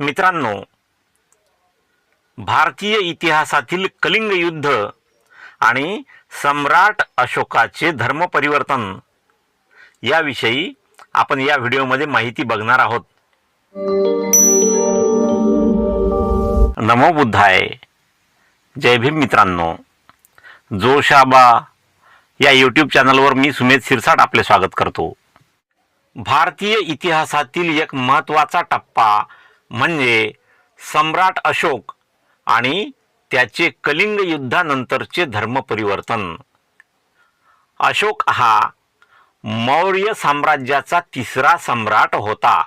मित्रांनो भारतीय इतिहासातील कलिंग युद्ध आणि सम्राट अशोकाचे धर्मपरिवर्तन याविषयी आपण या व्हिडिओमध्ये माहिती बघणार आहोत. नमो बुद्धाय. जय भीम मित्रांनो. जोशाबा या यूट्यूब चॅनलवर मी सुमेध शिरसाट आपले स्वागत करतो. भारतीय इतिहासातील एक महत्त्वाचा टप्पा म्हणजे सम्राट अशोक आणि त्याचे कलिंग युद्धानंतरचे धर्मपरिवर्तन. अशोक हा मौर्य साम्राज्याचा तिसरा सम्राट होता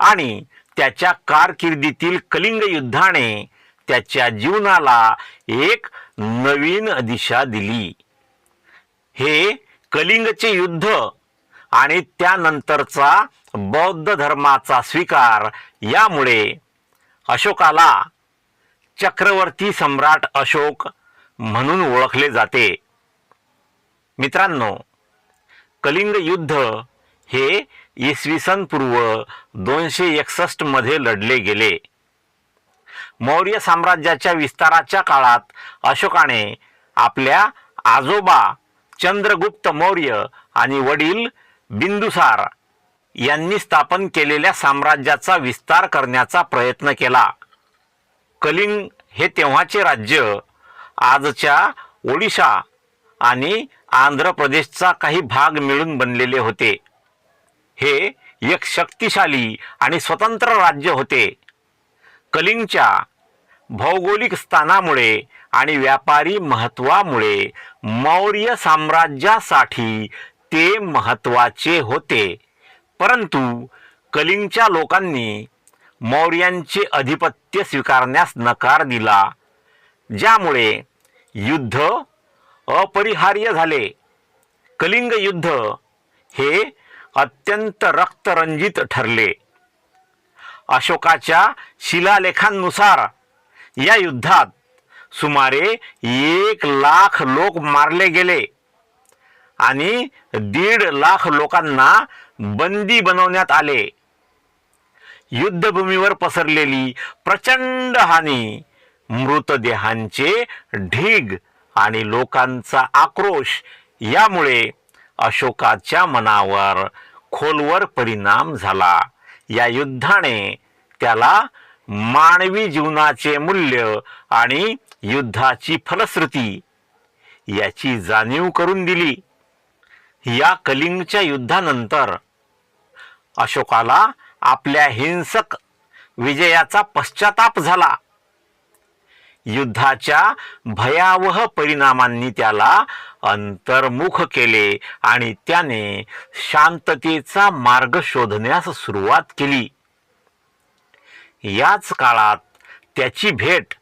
आणि त्याच्या कारकिर्दीतील कलिंग युद्धाने त्याच्या जीवनाला एक नवीन दिशा दिली. हे कलिंगचे युद्ध आणि त्यानंतरचा बौद्ध धर्माचा स्वीकार यामुळे अशोकाला चक्रवर्ती सम्राट अशोक म्हणून ओळखले जाते. मित्रांनो कलिंग युद्ध हे इसवी सन पूर्व दोनशे एकसष्टमध्ये लढले गेले. मौर्य साम्राज्याच्या विस्ताराच्या काळात अशोकाने आपल्या आजोबा चंद्रगुप्त मौर्य आणि वडील बिंदुसार यांनी स्थापन केलेल्या साम्राज्याचा विस्तार करण्याचा प्रयत्न केला. कलिंग हे तेव्हाचे राज्य आजच्या ओडिशा आणि आंध्र प्रदेशचा काही भाग मिळून बनलेले होते. हे एक शक्तिशाली आणि स्वतंत्र राज्य होते. कलिंगच्या भौगोलिक स्थानामुळे आणि व्यापारी महत्वामुळे मौर्य साम्राज्यासाठी ते महत्त्वाचे होते. परंतु कलिंगच्या लोकांनी मौर्यांचे अधिपत्य स्वीकारण्यास नकार दिला ज्यामुळे युद्ध अपरिहार्य झाले. कलिंग युद्ध हे अत्यंत रक्तरंजित ठरले. अशोकाच्या शिलालेखांनुसार या युद्धात सुमारे एक लाख लोक मारले गेले आणि दीड लाख लोकांना बंदी बनवण्यात आले. युद्धभूमीवर पसरलेली प्रचंड हानी मृतदेहांचे ढीग आणि लोकांचा आक्रोश यामुळे अशोकाच्या मनावर खोलवर परिणाम झाला. या युद्धाने त्याला मानवी जीवनाचे मूल्य आणि युद्धाची फलश्रुती याची जाणीव करून दिली. या कलिंगच्या युद्धानंतर अशोकाला आपल्या हिंसक विजयाचा पश्चाताप झाला. युद्धाच्या भयावह परिणामांनी त्याला अंतर्मुख केले आणि त्याने शांततेचा मार्ग शोधण्यास सुरुवात केली. याच काळात त्याची भेट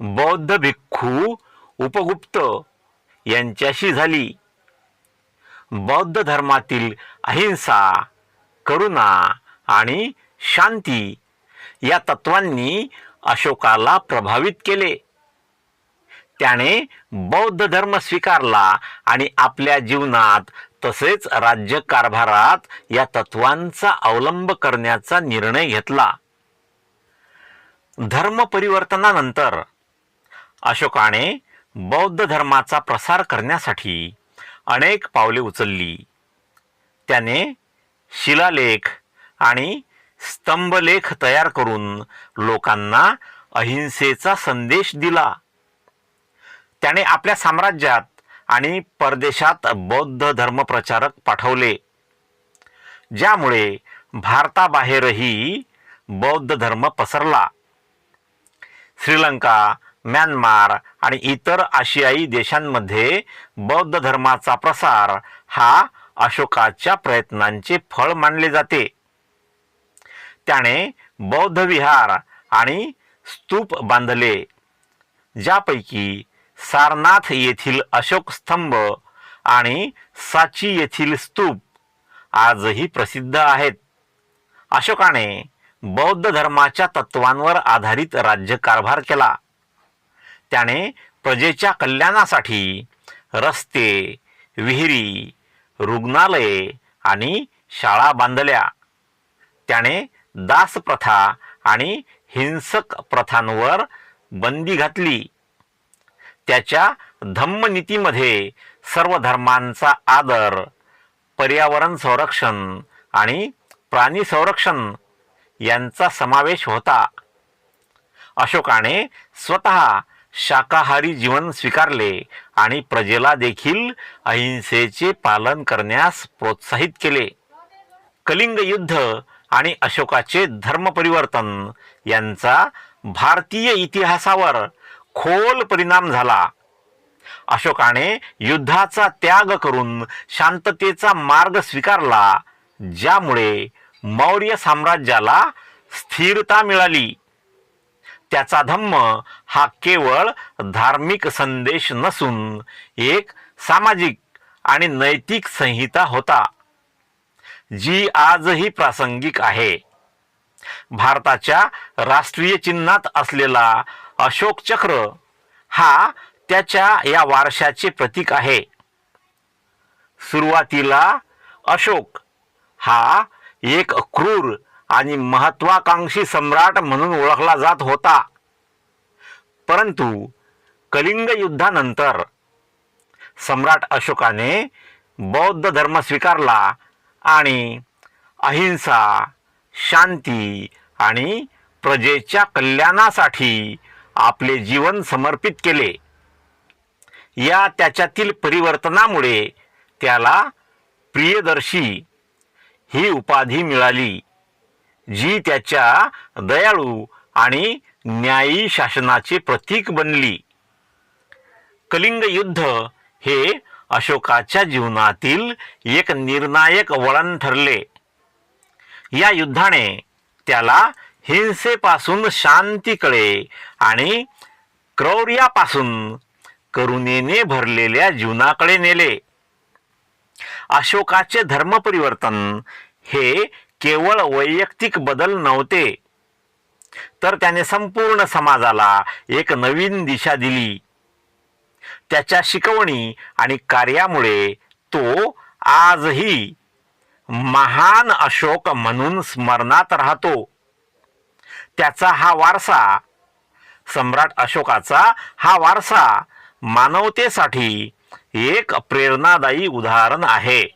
बौद्ध भिक्खू उपगुप्त यांच्याशी झाली. बौद्ध धर्मातील अहिंसा करुणा आणि शांती या तत्वांनी अशोकाला प्रभावित केले. त्याने बौद्ध धर्म स्वीकारला आणि आपल्या जीवनात तसेच राज्यकारभारात या तत्वांचा अवलंब करण्याचा निर्णय घेतला. धर्म परिवर्तनानंतर अशोकाने बौद्ध धर्माचा प्रसार करण्यासाठी अनेक पावले उचलली. त्याने शिलालेख आणि स्तंभलेख तयार करून लोकांना अहिंसेचा संदेश दिला. त्याने आपल्या साम्राज्यात आणि परदेशात बौद्ध धर्मप्रचारक पाठवले. ज्यामुळे भारताबाहेरही बौद्ध धर्म पसरला. श्रीलंका म्यानमार आणि इतर आशियाई देशांमध्ये बौद्ध धर्माचा प्रसार हा अशोकाच्या प्रयत्नांचे फळ मानले जाते. त्याने बौद्ध विहार आणि स्तूप बांधले ज्यापैकी सारनाथ येथील अशोक स्तंभ आणि साची येथील स्तूप आजही प्रसिद्ध आहेत. अशोकाने बौद्ध धर्माच्या तत्वांवर आधारित राज्यकारभार केला. त्याने प्रजेच्या कल्याणासाठी रस्ते विहिरी रुग्णालये आणि शाळा बांधल्या. त्याने दासप्रथा आणि हिंसक प्रथांवर बंदी घातली. त्याच्या धम्मनीतीमध्ये सर्व धर्मांचा आदर पर्यावरण संरक्षण आणि प्राणी संरक्षण यांचा समावेश होता. अशोकाने स्वतः शाकाहारी जीवन स्वीकारले आणि प्रजेला देखील अहिंसेचे पालन करण्यास प्रोत्साहित केले. कलिंग युद्ध आणि अशोकाचे धर्मपरिवर्तन यांचा भारतीय इतिहासावर खोल परिणाम झाला. अशोकाने युद्धाचा त्याग करून शांततेचा मार्ग स्वीकारला ज्यामुळे मौर्य साम्राज्याला स्थिरता मिळाली. त्याचा धम्म हा केवळ धार्मिक संदेश नसून एक सामाजिक आणि नैतिक संहिता होता जी आजही प्रासंगिक आहे. भारताच्या राष्ट्रीय चिन्हात असलेला अशोक चक्र हा त्याच्या या वारशाचे प्रतीक आहे. सुरुवातीला अशोक हा एक क्रूर आणि महत्वाकांक्षी सम्राट म्हणून ओळखला जात होता. परंतु कलिंग युद्धानंतर सम्राट अशोकाने बौद्ध धर्म स्वीकारला आणि अहिंसा शांती आणि प्रजेच्या कल्याणासाठी आपले जीवन समर्पित केले. या त्याच्यातील परिवर्तनामुळे त्याला प्रियदर्शी ही उपाधी मिळाली. जी त्याच्या दयाळू आणि न्यायी शासनाचे प्रतीक बनली. कलिंग युद्ध हे अशोकाच्या जीवनातील एक निर्णायक वळण ठरले. या युद्धाने त्याला हिंसेपासून शांतीकडे आणि क्रौर्यापासून करुणेने भरलेल्या जीवनाकडे नेले. अशोकाचे धर्म परिवर्तन हे केवळ वैयक्तिक बदल नव्हते. तर त्याने संपूर्ण समाजाला एक नवीन दिशा दिली. त्याच्या शिकवणी आणि कार्यामुळे तो आजही महान अशोक म्हणून स्मरणात राहतो. त्याचा हा वारसा सम्राट अशोकाचा हा वारसा मानवतेसाठी एक प्रेरणादायी उदाहरण आहे.